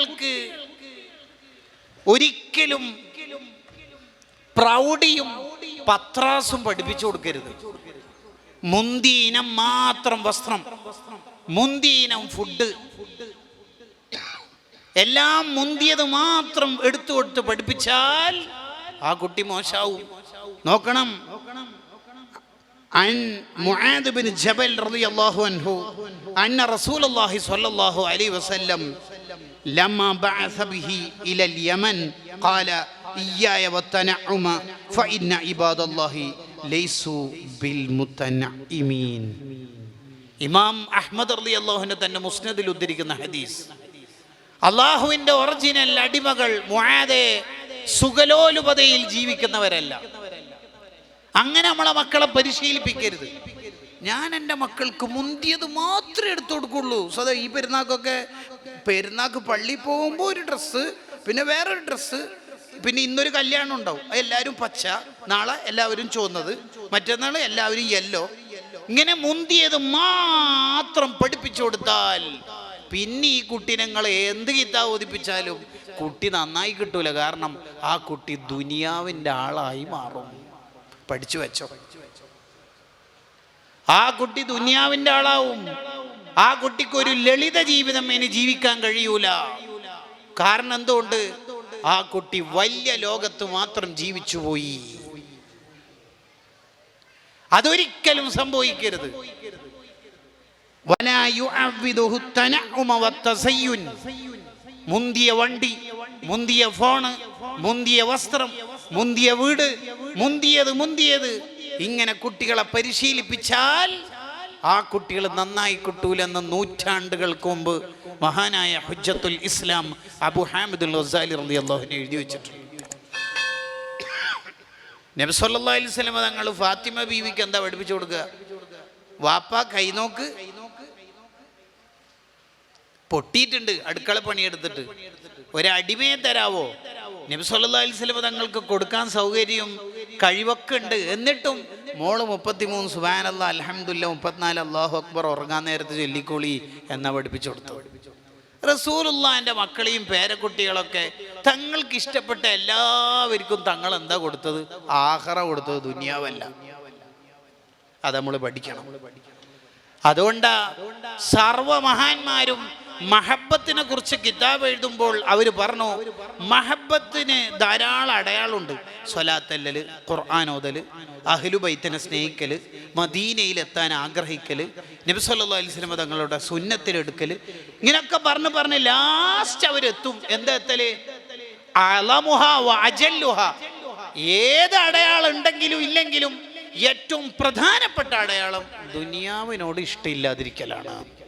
കുട്ടികൾക്ക് ഒരിക്കലും പ്രൗഢിയും പത്രാസും പഠിപ്പിച്ചു കൊടുക്കരുത് മുന്തിയ ഇനം മാത്രം വസ്ത്രം മുന്തിയ ഇനം ഫുഡ് എല്ലാം മുന്തിയത് മാത്രം എടുത്തു കൊടുത്ത് പഠിപ്പിച്ചാൽ ആ കുട്ടി മോശാവും നോക്കണം عن معاذ بن جبل رضي الله عنه أن رسول الله صلى الله عليه وسلم لما بعث به إلى اليمن قال إياي والتنعم فإن عباد الله ليسوا بالمتنعمين ഇമാം അഹ്മദ് അലി അള്ളാഹുവിനെ തന്നെ മുസ്നദിൽ ഉദ്ധരിക്കുന്ന ഹദീസ് അള്ളാഹുവിന്റെ ഒറിജിനൽ അടിമകൾ മുആദെ സുഖലോലുപതയിൽ ജീവിക്കുന്നവരല്ല അങ്ങനെ നമ്മളെ മക്കളെ പരിശീലിപ്പിക്കരുത് ഞാൻ എൻ്റെ മക്കൾക്ക് മുന്തിയത് മാത്രമേ എടുത്തു കൊടുക്കുള്ളൂ സദാ ഈ പെരുന്നാക്കൊക്കെ പെരുന്നാക്ക് പള്ളി പോകുമ്പോൾ ഒരു ഡ്രസ്സ് പിന്നെ വേറൊരു ഡ്രസ്സ് പിന്നെ ഇന്നൊരു കല്യാണം ഉണ്ടാവും. എല്ലാവരും പച്ച നാളെ എല്ലാവരും ചുവന്നത് മറ്റന്നാൾ എല്ലാവരും യെല്ലോ ഇങ്ങനെ മുന്തിയത് മാത്രം പഠിപ്പിച്ചു കൊടുത്താൽ പിന്നെ ഈ കുട്ടി നിങ്ങൾ എന്ത് ഗീത ഓതിപ്പിച്ചാലും കുട്ടി നന്നായി കിട്ടൂല. കാരണം ആ കുട്ടി ദുനിയാവിന്റെ ആളായി മാറും. പഠിച്ചു വെച്ചോ. ആ കുട്ടി ദുനിയാവിന്റെ ആളാവും. ആ കുട്ടിക്ക് ഒരു ലളിത ജീവിതം ഇനി ജീവിക്കാൻ കഴിയൂല. കാരണം എന്തുകൊണ്ട്? ആ കുട്ടി വലിയ ലോകത്ത് മാത്രം ജീവിച്ചു പോയി. അതൊരിക്കലും സംഭവിക്കരുത്. മുന്തിയ വണ്ടി മുന്തിയ ഫോണ് മുന്തിയ വസ്ത്രം മുന്തിയ വീട് മുന്തിയത് മുന്തിയത്. ഇങ്ങനെ കുട്ടികളെ പരിശീലിപ്പിച്ചാൽ ആ കുട്ടികൾ നന്നായി കിട്ടൂലെന്ന് നൂറ്റാണ്ടുകൾക്ക് മുമ്പ് മഹാനായ ഹുജ്ജത്തുൽ ഇസ്ലാം അബു ഹാമിദുൽ റസാലി റളിയല്ലാഹു അൻഹു എഴുതി വെച്ചിട്ടുണ്ട്. നബി സല്ലല്ലാഹു അലൈഹി വസല്ലം തങ്ങൾ ഫാത്തിമ ബീവിക്ക് എന്താ പഠിപ്പിച്ചു കൊടുക്കുക? വാപ്പ കൈനോക്ക് പൊട്ടിയിട്ടുണ്ട് അടുക്കള പണിയെടുത്തിട്ട്. ഒരടിമയെ തരാവോ? നബി സല്ലല്ലാഹു അലൈഹി വസല്ലം തങ്ങൾക്ക് കൊടുക്കാൻ സൗകര്യം കഴിവൊക്കെ ഉണ്ട്. എന്നിട്ടും മോൾ മുപ്പത്തിമൂന്ന് സുബാനല്ല അലഹമുല്ല മുപ്പത്തിനാല് അള്ളാഹു അക്ബർ ഉറങ്ങാൻ നേരത്ത് ചൊല്ലിക്കോളി എന്നാ പഠിപ്പിച്ചു കൊടുത്തു റസൂലുള്ളാന്റെ മക്കളെയും പേരക്കുട്ടികളൊക്കെ തങ്ങൾക്ക് ഇഷ്ടപ്പെട്ട എല്ലാവർക്കും തങ്ങൾ എന്താ കൊടുത്തത്? ആഹറ കൊടുത്തത് ദുനിയാവല്ല. അത് നമ്മൾ പഠിക്കണം. അതുകൊണ്ടാ സർവമഹാന്മാരും മഹബത്തിനെ കുറിച്ച് കിതാബ് എഴുതുമ്പോൾ അവർ പറഞ്ഞു മഹബത്തിന് ധാരാളം അടയാളമുണ്ട്. സ്വലാത്തല്ലൽ ഖുർആാനോതൽ അഹ്ലുബൈത്തിനെ സ്നേഹിക്കൽ മദീനയിലെത്താൻ ആഗ്രഹിക്കൽ അലൈഹി വസല്ലം തങ്ങളുടെ സുന്നത്തിലെടുക്കൽ ഇങ്ങനെയൊക്കെ പറഞ്ഞ് പറഞ്ഞ് ലാസ്റ്റ് അവരെത്തും എന്താ എത്തൽ? അലമുഹ ഏത് അടയാളം ഉണ്ടെങ്കിലും ഇല്ലെങ്കിലും ഏറ്റവും പ്രധാനപ്പെട്ട അടയാളം ദുനിയാവിനോട് ഇഷ്ടമില്ലാതിരിക്കലാണ്.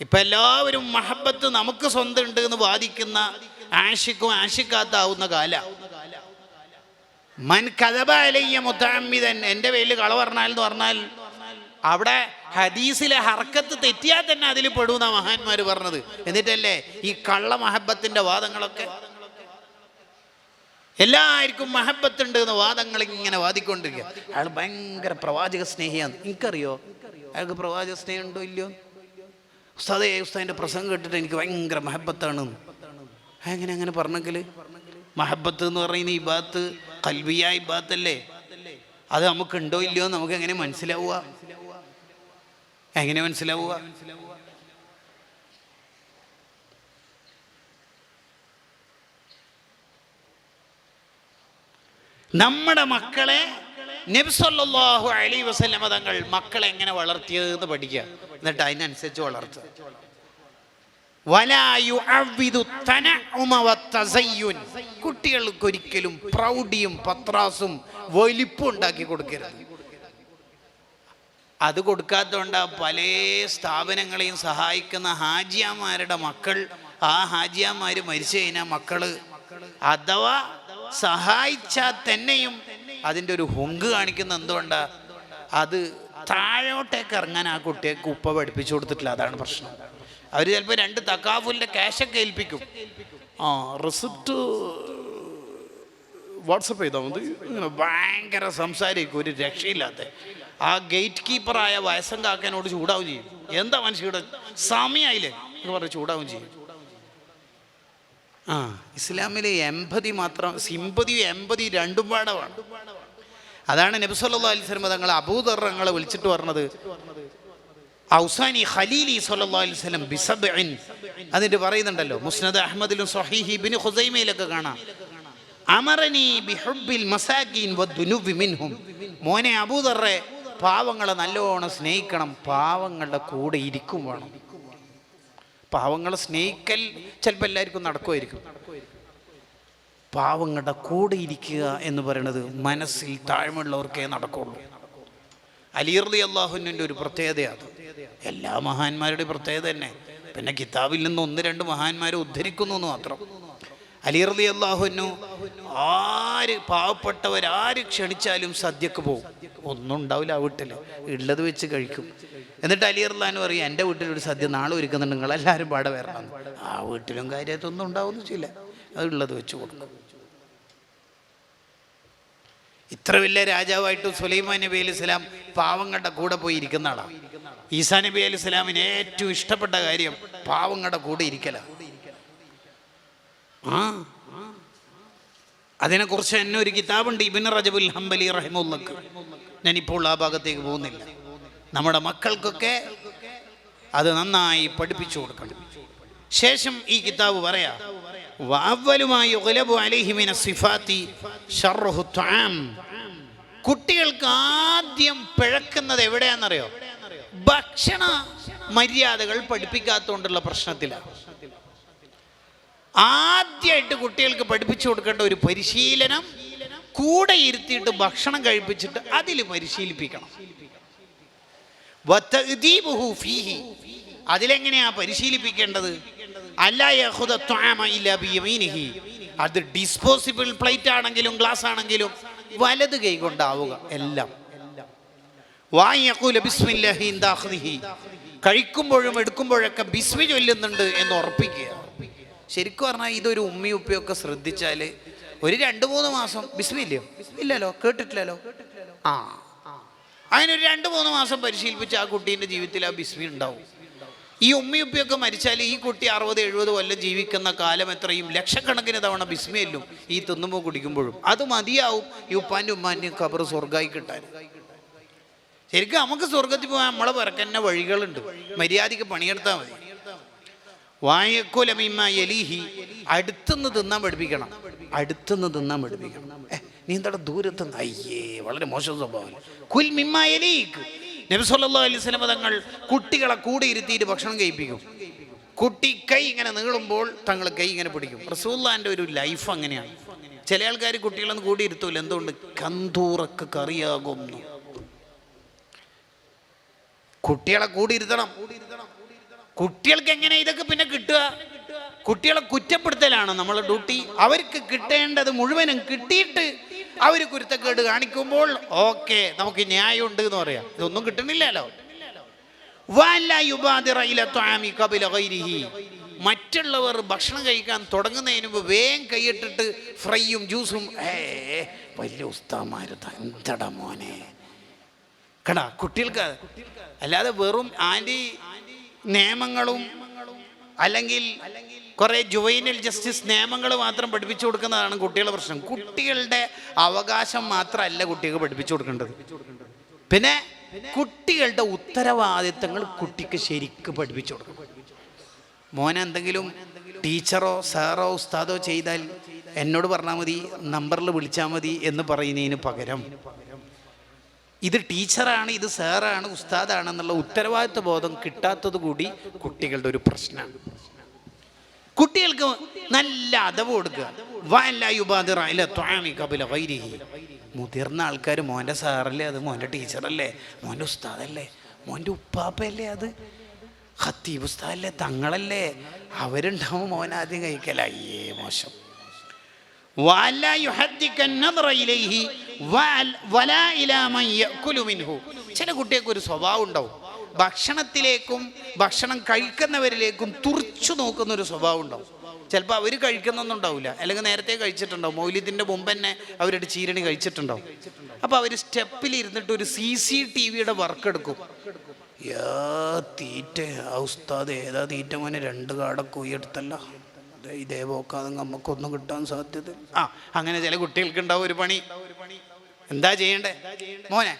ഇപ്പൊ എല്ലാവരും മഹബത്ത് നമുക്ക് സ്വന്തം ഉണ്ട് എന്ന് വാദിക്കുന്ന ആഷിക്കും ആഷിക്കാത്താവുന്ന കാല. മൻ കഥബ അലയ്യ മുത്തമ്മിതൻ എന്റെ പേരിൽ കള പറഞ്ഞാൽ എന്ന് പറഞ്ഞാൽ അവിടെ ഹദീസിലെ ഹർക്കത്ത് തെറ്റിയാൽ തന്നെ അതിൽ പെടുന്ന മഹാന്മാർ പറഞ്ഞത്. എന്നിട്ടല്ലേ ഈ കള്ള മഹബത്തിന്റെ വാദങ്ങളൊക്കെ? എല്ലാവർക്കും മഹബത്തുണ്ട് എന്ന് വാദങ്ങൾ ഇങ്ങനെ വാദിക്കൊണ്ടിരിക്കുക. അയാൾ ഭയങ്കര പ്രവാചക സ്നേഹിയാണ്. എനിക്കറിയോ? അയാൾക്ക് പ്രവാചക സ്നേഹമുണ്ടോ ഇല്ലയോ? ഉസ്താദേ ഉസ്താദിന്റെ പ്രസംഗം കേട്ടിട്ട് എനിക്ക് ഭയങ്കര മഹബത്താണ്. എങ്ങനെ അങ്ങനെ പറഞ്ഞെങ്കിൽ മഹബത്ത് എന്ന് പറയുന്ന ഈ ബാത്ത് കൽവിയ ഇബാത്തല്ലേ അത് നമുക്ക് ഉണ്ടോ ഇല്ലയോ നമുക്ക് എങ്ങനെ മനസ്സിലാവുക? എങ്ങനെ മനസ്സിലാവുക? നമ്മുടെ മക്കളെ നബ്സല്ലാഹു അലൈ വസല്ലമ തങ്ങൾ മക്കളെ എങ്ങനെ വളർത്തിയത് എന്ന് പഠിക്കുക. എന്നിട്ട് അതിനനുസരിച്ച് വളർത്തുക. കുട്ടികൾക്ക് ഒരിക്കലും പ്രൗഢിയും പത്രാസും വലിപ്പം ഉണ്ടാക്കി കൊടുക്കരുത്. അത് കൊടുക്കാത്തതുകൊണ്ട് പല സ്ഥാപനങ്ങളെയും സഹായിക്കുന്ന ഹാജിയാമാരുടെ മക്കൾ ആ ഹാജിയാമാര് മരിച്ചു കഴിഞ്ഞാൽ മക്കൾ അഥവാ സഹായിച്ചാൽ തന്നെയും അതിന്റെ ഒരു ഹുങ്ക് കാണിക്കുന്ന എന്തുകൊണ്ടാ? അത് താഴോട്ടേക്ക് ഇറങ്ങാൻ ആ കുട്ടിയൊക്കെ ഉപ്പ പഠിപ്പിച്ചു കൊടുത്തിട്ടില്ല. അതാണ് പ്രശ്നം. അവർ ചിലപ്പോൾ രണ്ട് തക്കാഫുലിന്റെ ക്യാഷൊക്കെ ഏൽപ്പിക്കും. ആ റിസിപ്റ്റ് വാട്സപ്പ് ചെയ്താൽ മതി. ഇങ്ങനെ ഭയങ്കര സംസാരിക്കും. ഒരു രക്ഷയില്ലാത്ത. ആ ഗേറ്റ് കീപ്പറായ വയസ്സം കാക്കനോട് ചൂടാവും ചെയ്യും. എന്താ മനുഷ്യയുടെ സമയമായില്ലേ എന്ന് പറഞ്ഞ് ചൂടാവും ചെയ്യും. ആ. ഇസ്ലാമിലെ എൺപതി മാത്രം സിമ്പതിയും എൺപതി രണ്ടും പാടമാണ് അതാണ് നബിസ്വല്ലാ അലിസ്ലം തങ്ങൾ അബൂദറങ്ങളെ വിളിച്ചിട്ട് പറഞ്ഞത്. ഔസാനി ഖലീലി വസല്ലം ബിസബ്ഇൻ. അതിന്റെ പറയുന്നുണ്ടല്ലോ മുസ്നദ് അഹമ്മദിലും ഇബ്നു ഹുസൈമയിലൊക്കെ കാണാം. അമറനി മോനെ അബൂദറെ പാവങ്ങളെ നല്ലോണം സ്നേഹിക്കണം പാവങ്ങളുടെ കൂടെ ഇരിക്കും വേണം. പാവങ്ങളെ സ്നേഹിക്കൽ ചിലപ്പോൾ എല്ലാവർക്കും നടക്കുമായിരിക്കും. പാവങ്ങളുടെ കൂടെ ഇരിക്കുക എന്ന് പറയുന്നത് മനസ്സിൽ താഴ്മയുള്ളവർക്കേ നടക്കുള്ളൂ. അലിയർലി അള്ളാഹുവിന്റെ ഒരു പ്രത്യേകതയാണ് എല്ലാ മഹാന്മാരുടെയും പ്രത്യേകത തന്നെ. പിന്നെ കിതാബിൽ നിന്ന് ഒന്ന് രണ്ട് മഹാന്മാരെ ഉദ്ധരിക്കുന്നു മാത്രം. അലിയർലി അള്ളാഹുവിനു ആര് പാവപ്പെട്ടവർ ആര് ക്ഷണിച്ചാലും സദ്യക്ക് പോകും. ഒന്നും ഉണ്ടാവില്ല ആ വീട്ടിൽ ഉള്ളത് വെച്ച് കഴിക്കും. എന്നിട്ട് അലിയർലാന്ന് പറയും എന്റെ വീട്ടിലൊരു സദ്യ നാളെ ഒരുക്കുന്നുണ്ട്. നിങ്ങളെല്ലാവരും പാടെ വരണം. ആ വീട്ടിലും കാര്യമായിട്ടൊന്നും ഉണ്ടാവുന്നു അത് ഉള്ളത് വെച്ച് കൊടുക്കും. ഇത്ര വലിയ രാജാവായിട്ട് സുലൈമാൻ നബി അലൈഹി സ്വലാം പാവങ്ങളുടെ കൂടെ പോയി ഇരിക്കുന്ന ആളാണ് ഈസാ നബി അലൈഹി സ്വലാമിന് ഏറ്റവും ഇഷ്ടപ്പെട്ട കാര്യം പാവങ്ങളുടെ കൂടെ ഇരിക്കലാണ് ആ അതിനെക്കുറിച്ച് എന്നെ ഒരു കിതാബുണ്ട് ഇബിൻ റജബുൽ ഹംബലി റഹിമുല്ലക്ക് ഞാനിപ്പോൾ ആ ഭാഗത്തേക്ക് പോകുന്നില്ല. നമ്മുടെ മക്കൾക്കൊക്കെ അത് നന്നായി പഠിപ്പിച്ചു കൊടുക്കണം. ശേഷം ഈ കിതാബ് പറയാം കുട്ടികൾക്ക് ആദ്യം പിഴക്കുന്നത് എവിടെയാണെന്നറിയോ? ഭക്ഷണ മര്യാദകൾ പഠിപ്പിക്കാത്തതുകൊണ്ടുള്ള പ്രശ്നത്തിലാണ് ആദ്യമായിട്ട് കുട്ടികൾക്ക് പഠിപ്പിച്ചു കൊടുക്കേണ്ട ഒരു പരിശീലനം കൂടെ ഇരുത്തിയിട്ട് ഭക്ഷണം കഴിപ്പിച്ചിട്ട് അതിൽ പരിശീലിപ്പിക്കണം. അതിലെങ്ങനെയാ പരിശീലിപ്പിക്കേണ്ടത്. അത് ഡിസ്പോസിബിൾ പ്ലേറ്റ് ആണെങ്കിലും ഗ്ലാസ് ആണെങ്കിലും വലത് കൈ കൊണ്ടാവുക എല്ലാം. കഴിക്കുമ്പോഴും എടുക്കുമ്പോഴൊക്കെ ബിസ്മി ചൊല്ലുന്നുണ്ട് എന്ന് ഉറപ്പിക്കുക. ശരിക്കും പറഞ്ഞാൽ ഇതൊരു ഉമ്മയും ഉപ്പയൊക്കെ ശ്രദ്ധിച്ചാൽ ഒരു രണ്ട് മൂന്ന് മാസം ബിസ്മില്ലയോ? ഇല്ലല്ലോ കേട്ടിട്ടില്ലല്ലോ. ആ. അതിനൊരു രണ്ട് മൂന്ന് മാസം പരിശീലിപ്പിച്ച് ആ കുട്ടീന്റെ ജീവിതത്തിൽ ആ ബിസ്മി ഉണ്ടാവും. ഈ ഉമ്മയുപ്പയൊക്കെ മരിച്ചാൽ ഈ കുട്ടി അറുപത് എഴുപത് കൊല്ലം ജീവിക്കുന്ന കാലം എത്രയും ലക്ഷക്കണക്കിന് തവണ ബിസ്മയല്ലും ഈ തിന്നുമ്പോൾ കുടിക്കുമ്പോഴും. അത് മതിയാവും ഈ ഉപ്പാന്റെ ഉമ്മാന്റെയും ഖബർ സ്വർഗമായി കിട്ടാൻ. ശരിക്കും നമുക്ക് സ്വർഗത്തിൽ പോകാൻ നമ്മളെ പിറക്കന്നെ വഴികളുണ്ട്. മര്യാദയ്ക്ക് പണിയെടുത്താൽ മതി. വായക്കുലമിമ്മ എലീഹി അടുത്തുനിന്ന് തിന്നാൻ പഠിപ്പിക്കണം. അടുത്തുനിന്ന് തിന്നാൻ പഠിപ്പിക്കണം. നീ എന്താ ദൂരത്ത് അയ്യേ വളരെ മോശം സ്വഭാവം. കുൽ മിമ്മ എലീക്ക് നബി സല്ലല്ലാഹു അലൈഹി വസല്ലം തങ്ങൾ കുട്ടികളെ കൂടെ ഇരുത്തിയിട്ട് ഭക്ഷണം കഴിപ്പിക്കും. കുട്ടി കൈ ഇങ്ങനെ നീളുമ്പോൾ തങ്ങൾ കൈ ഇങ്ങനെ പിടിക്കും. റസൂല്ലാന്റെ ഒരു ലൈഫ് അങ്ങനെയാണ്. ചില ആൾക്കാർ കുട്ടികളൊന്നും കൂടി ഇരുത്തൂല. എന്തുകൊണ്ട്? കന്തൂറക്ക് കറിയാകുന്നു കുട്ടികളെ കൂടി ഇരുത്തണം. കുട്ടികൾക്ക് എങ്ങനെ ഇതൊക്കെ പിന്നെ കിട്ടുക? കുട്ടികളെ കുറ്റപ്പെടുത്തലാണ് നമ്മളെ ഡ്യൂട്ടി. അവർക്ക് കിട്ടേണ്ടത് മുഴുവനും കിട്ടിയിട്ട് അവർ കുരുത്തക്കേട് കാണിക്കുമ്പോൾ ഓക്കെ നമുക്ക് ന്യായമുണ്ട് എന്ന് പറയാം. ഇതൊന്നും കിട്ടുന്നില്ലല്ലോ. മറ്റുള്ളവർ ഭക്ഷണം കഴിക്കാൻ തുടങ്ങുന്നതിന് മുമ്പ് വേഗം കൈയിട്ടിട്ട് ഫ്രൈയും ജ്യൂസും. ഏ വലിയ ഉസ്താമാരുത മോനെ. കടാ കുട്ടികൾക്ക് അല്ലാതെ വെറും ആന്റി നിയമങ്ങളും അല്ലെങ്കിൽ കുറെ ജുവൈനൽ ജസ്റ്റിസ് നിയമങ്ങൾ മാത്രം പഠിപ്പിച്ചു കൊടുക്കുന്നതാണ് കുട്ടികളുടെ പ്രശ്നം. കുട്ടികളുടെ അവകാശം മാത്രമല്ല കുട്ടികൾക്ക് പഠിപ്പിച്ചു കൊടുക്കേണ്ടത്. പിന്നെ കുട്ടികളുടെ ഉത്തരവാദിത്തങ്ങൾ കുട്ടിക്ക് ശരിക്ക് പഠിപ്പിച്ചു കൊടുക്കും മോനെ എന്തെങ്കിലും ടീച്ചറോ സാറോ ഉസ്താദോ ചെയ്താൽ എന്നോട് പറഞ്ഞാൽ മതി നമ്പറിൽ വിളിച്ചാൽ മതി എന്ന് പറയുന്നതിന് പകരം ഇത് ടീച്ചറാണ് ഇത് സാറാണ് ഉസ്താദാണെന്നുള്ള ഉത്തരവാദിത്വ ബോധം കിട്ടാത്തത് കൂടി കുട്ടികളുടെ ഒരു പ്രശ്നമാണ്. കുട്ടികൾക്ക് നല്ല അതവ് കൊടുക്കുക. മുതിർന്ന ആൾക്കാർ മോന്റെ സാറല്ലേ അത് മോന്റെ ടീച്ചറല്ലേ മോന്റെ ഉസ്താദല്ലേ മോന്റെ ഉപ്പാപ്പയല്ലേ അത് ഹത്തീബ് ഉസ്താദല്ലേ തങ്ങളല്ലേ. അവരുണ്ടാവും മോൻ ആദ്യം കഴിക്കലേ. അയ്യേ മോശം. ചില കുട്ടികൾക്ക് ഒരു സ്വഭാവം ഉണ്ടാവും ഭക്ഷണത്തിലേക്കും ഭക്ഷണം കഴിക്കുന്നവരിലേക്കും തുറച്ചു നോക്കുന്ന ഒരു സ്വഭാവം ഉണ്ടാവും ചിലപ്പോൾ അവർ കഴിക്കുന്നൊന്നും ഉണ്ടാവില്ല. അല്ലെങ്കിൽ നേരത്തെ കഴിച്ചിട്ടുണ്ടാവും. മൗല്യത്തിന്റെ മുമ്പ് തന്നെ അവരുടെ ചീരണി കഴിച്ചിട്ടുണ്ടാവും. അപ്പോൾ അവർ സ്റ്റെപ്പിൽ ഇരുന്നിട്ട് ഒരു സി സി ടി വിയുടെ വർക്ക് എടുക്കും തീറ്റ ഉസ്താദ് ഏതാ തീറ്റ മോനെ? രണ്ട് കാടൊക്കെ ഉയർത്തല്ല ഇതേ പോക്കാതെ നമുക്കൊന്നും കിട്ടാൻ സാധ്യത. ആ അങ്ങനെ ചില കുട്ടികൾക്ക് ഉണ്ടാവും ഒരു പണി. എന്താ ചെയ്യണ്ടേ? മോനെ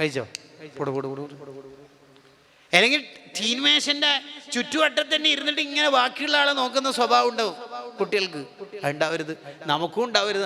കഴിച്ചോ. അല്ലെങ്കിൽ ടീൻമേഷന്റെ ചുറ്റുവട്ടത്ത് തന്നെ ഇരുന്നിട്ട് ഇങ്ങനെ ബാക്കിയുള്ള ആളെ നോക്കുന്ന സ്വഭാവം ഉണ്ടാവും കുട്ടികൾക്ക്. ഉണ്ടാവരുത്. നമുക്കും ഉണ്ടാവരുത്.